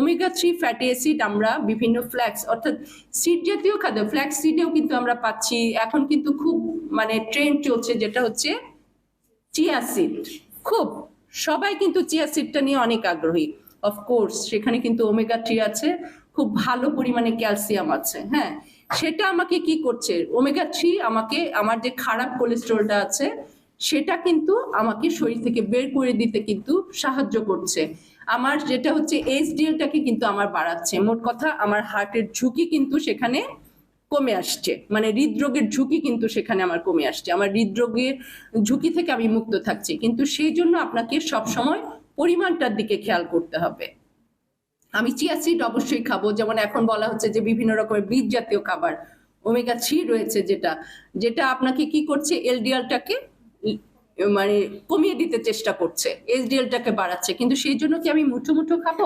Omega three fatty acid আমরা বিভিন্ন flax অর্থাৎ সিড জাতীয় খাদ্য ফ্ল্যাক্স সিডেও কিন্তু আমরা পাচ্ছি। এখন কিন্তু খুব মানে ট্রেন্ড চলছে যেটা হচ্ছে চিয়া সিড খুব, সবাই কিন্তু চিয়া সিডটা নিয়ে অনেক আগ্রহী। অফকোর্স সেখানে কিন্তু ওমেগা থ্রি আছে, খুব ভালো পরিমাণে ক্যালসিয়াম আছে হ্যাঁ? সেটা আমাকে কি করছে? ওমেগা থ্রি আমাকে, আমার যে খারাপ কোলেস্ট্রলটা আছে সেটা কিন্তু আমাকে শরীর থেকে বের করে দিতে কিন্তু সাহায্য করছে। আমার যেটা হচ্ছে এইচডিএলটাকে কিন্তু আমার বাড়াচ্ছে। মোট কথা আমার হার্টের ঝুঁকি কিন্তু সেখানে কমে আসছে। মানে হৃদরোগের ঝুঁকি কিন্তু সেখানে আমার কমে আসছে। আমার হৃদরোগের ঝুঁকি থেকে আমি মুক্ত থাকছি। কিন্তু সেই জন্য আপনাকে সব সময় পরিমাণটার দিকে খেয়াল করতে হবে। আমি চিয়া সিড অবশ্যই খাব। যেমন এখন বলা হচ্ছে যে বিভিন্ন রকমের বীজ জাতীয় খাবার। ওমেগা থ্রি রয়েছে যেটা। যেটা আপনাকে কি করছে? এলডিএলটাকে মানে কমিয়ে দিতে চেষ্টা করছে এসডিএলটাকে বাড়াচ্ছে। কিন্তু সেই জন্য কি আমি মুঠো মুঠো খাব?